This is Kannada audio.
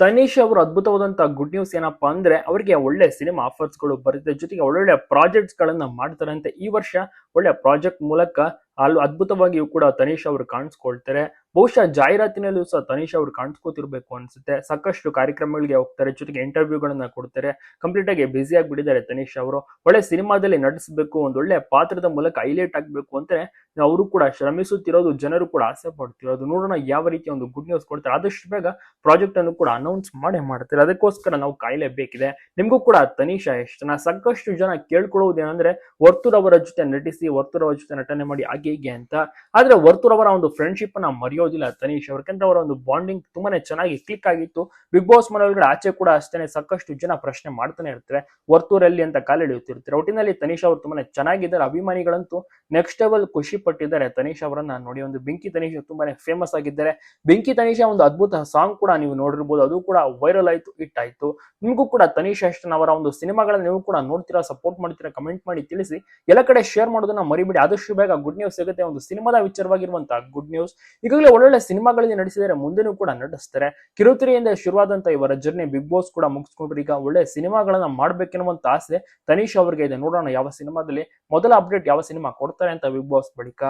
ತನೀಶ್ ಅವರು ಅದ್ಭುತವಾದಂತಹ ಗುಡ್ ನ್ಯೂಸ್ ಏನಪ್ಪಾ ಅಂದ್ರೆ ಅವರಿಗೆ ಒಳ್ಳೆ ಸಿನಿಮಾ ಆಫರ್ಸ್ಗಳು ಬರುತ್ತೆ. ಜೊತೆಗೆ ಒಳ್ಳೊಳ್ಳೆ ಪ್ರಾಜೆಕ್ಟ್ಸ್ ಗಳನ್ನ ಮಾಡ್ತಾರಂತೆ ಈ ವರ್ಷ ಒಳ್ಳೆ ಪ್ರಾಜೆಕ್ಟ್ ಮೂಲಕ ಅಲ್ಲಿ ಅದ್ಭುತವಾಗಿಯೂ ಕೂಡ ತನೀಶ್ ಅವರು ಕಾಣಿಸ್ಕೊಳ್ತಾರೆ. ಬಹುಶಃ ಜಾಹೀರಾತಿನಲ್ಲೂ ಸಹ ತನಿಷ್ ಅವರು ಕಾಣಿಸ್ಕೋತಿರ್ಬೇಕು ಅನ್ಸುತ್ತೆ. ಸಾಕಷ್ಟು ಕಾರ್ಯಕ್ರಮಗಳಿಗೆ ಹೋಗ್ತಾರೆ, ಜೊತೆಗೆ ಇಂಟರ್ವ್ಯೂಗಳನ್ನ ಕೊಡ್ತಾರೆ. ಕಂಪ್ಲೀಟ್ ಆಗಿ ಬ್ಯುಸಿ ಆಗಿಬಿಟ್ಟಿದ್ದಾರೆ ತನಿಷ್ ಅವರು. ಒಳ್ಳೆ ಸಿನಿಮಾದಲ್ಲಿ ನಟಿಸಬೇಕು ಒಂದು ಒಳ್ಳೆ ಪಾತ್ರದ ಮೂಲಕ ಹೈಲೈಟ್ ಆಗಬೇಕು ಅಂದ್ರೆ ಅವರು ಕೂಡ ಶ್ರಮಿಸುತ್ತಿರೋದು, ಜನರು ಕೂಡ ಆಸೆ ಪಡ್ತಿರೋದು. ನೋಡೋಣ ಯಾವ ರೀತಿ ಒಂದು ಗುಡ್ ನ್ಯೂಸ್ ಕೊಡ್ತಾರೆ. ಆದಷ್ಟು ಬೇಗ ಪ್ರಾಜೆಕ್ಟ್ ಅನ್ನು ಕೂಡ ಅನೌನ್ಸ್ ಮಾಡೇ ಮಾಡ್ತಾರೆ. ಅದಕ್ಕೋಸ್ಕರ ನಾವು ಕಾಯಲೇಬೇಕಿದೆ. ನಿಮಗೂ ಕೂಡ ತನೀಶ ಎಷ್ಟನ ಸಾಕಷ್ಟು ಜನ ಕೇಳ್ಕೊಳ್ಳೋದು ಏನಂದ್ರೆ ಅವರ ಜೊತೆ ನಟಿಸಿ, ವರ್ತೂರ್ ಅವರ ಜೊತೆ ನಟನೆ ಮಾಡಿ ಹಾಗೆ ಹೀಗೆ ಅಂತ. ಆದ್ರೆ ವರ್ತೂರ್ ಅವರ ಒಂದು ಫ್ರೆಂಡ್ಶಿಪ್ ಅನ್ನ ಮರೆಯೋದಿಲ್ಲ ತನೀಶ್ ಅವ್ರ. ಯಾಕಂದ್ರೆ ಅವರ ಒಂದು ಬಾಂಡಿಂಗ್ ತುಂಬಾನೇ ಚೆನ್ನಾಗಿ ಕ್ಲಿಕ್ ಆಗಿತ್ತು. ಬಿಗ್ ಬಾಸ್ ಮನೆ ಒಳಗಡೆ ಆಚೆ ಕೂಡ ಅಷ್ಟೇನೆ ಸಾಕಷ್ಟು ಜನ ಪ್ರಶ್ನೆ ಮಾಡ್ತಾನೆ ಇರ್ತಾರೆ. ವರ್ತೂರಲ್ಲಿ ಅಂತ ಕಾಲೆಳೆಯುತ್ತಿರ್ತಾರೆ ಒಟ್ಟಿನಲ್ಲಿ ತನೀಶ್ ಅವರು ತುಂಬಾನೇ ಚೆನ್ನಾಗಿದ್ದಾರೆ. ಅಭಿಮಾನಿಗಳಂತೂ ನೆಕ್ಸ್ಟ್ ಲೆವೆಲ್ ಖುಷಿ ಪಟ್ಟಿದ್ದಾರೆ. ತನೀಶ್ ಅವರನ್ನ ನೋಡಿ ಒಂದು ಬೆಂಕಿ ತನೀಶ್ ತುಂಬಾನೇ ಫೇಮಸ್ ಆಗಿದ್ದಾರೆ. ಬೆಂಕಿ ತನೀಶ ಒಂದು ಅದ್ಭುತ ಸಾಂಗ್ ಕೂಡ ನೀವು ನೋಡಿರ್ಬೋದು. ಅದು ಕೂಡ ವೈರಲ್ ಆಯ್ತು ಹಿಟ್ ಆಯ್ತು. ನಿಮಗೂ ಕೂಡ ತನೀಶ್ ಅಷ್ಟನ್ ಅವರ ಒಂದು ಸಿನಿಮಾಗಳನ್ನ ನೀವು ಕೂಡ ನೋಡ್ತೀರಾ ಸಪೋರ್ಟ್ ಮಾಡ್ತೀರಾ ಕಮೆಂಟ್ ಮಾಡಿ ತಿಳಿಸಿ. ಎಲ್ಲ ಕಡೆ ಶೇರ್ ಮಾಡೋದನ್ನ ಮರಿಬೇಡಿ. ಆದಷ್ಟು ಬೇಗ ಗುಡ್ ನ್ಯೂಸ್ ಸಿಗುತ್ತೆ. ಒಂದು ಸಿನಿಮಾದ ವಿಚಾರವಾಗಿರುವಂತಹ ಗುಡ್ ನ್ಯೂಸ್ ಈಗಾಗಲೇ ಒಳ್ಳೊಳ್ಳೆ ಸಿನಿಮಾಗಳಲ್ಲಿ ನಡೆಸಿದರೆ ಮುಂದೆನೂ ಕೂಡ ನಟಿಸ್ತಾರೆ. ಕಿರುತೆರೆಯಿಂದ ಶುರುವಾದಂತ ಇವರ ಜರ್ನಿ ಬಿಗ್ ಬಾಸ್ ಕೂಡ ಮುಗಿಸ್ಕೊಂಡ್ರು. ಈಗ ಒಳ್ಳೆ ಸಿನಿಮಾಗಳನ್ನ ಮಾಡ್ಬೇಕೆನ್ನುವಂತ ಆಸೆ ತನೀಶ್ ಅವರಿಗೆ ಇದೆ. ನೋಡೋಣ ಯಾವ ಸಿನಿಮಾದಲ್ಲಿ ಮೊದಲ ಅಪ್ಡೇಟ್ ಯಾವ ಸಿನಿಮಾ ಕೊಡ್ತಾರೆ ಅಂತ ಬಿಗ್ ಬಾಸ್ ಬಳಿಕ.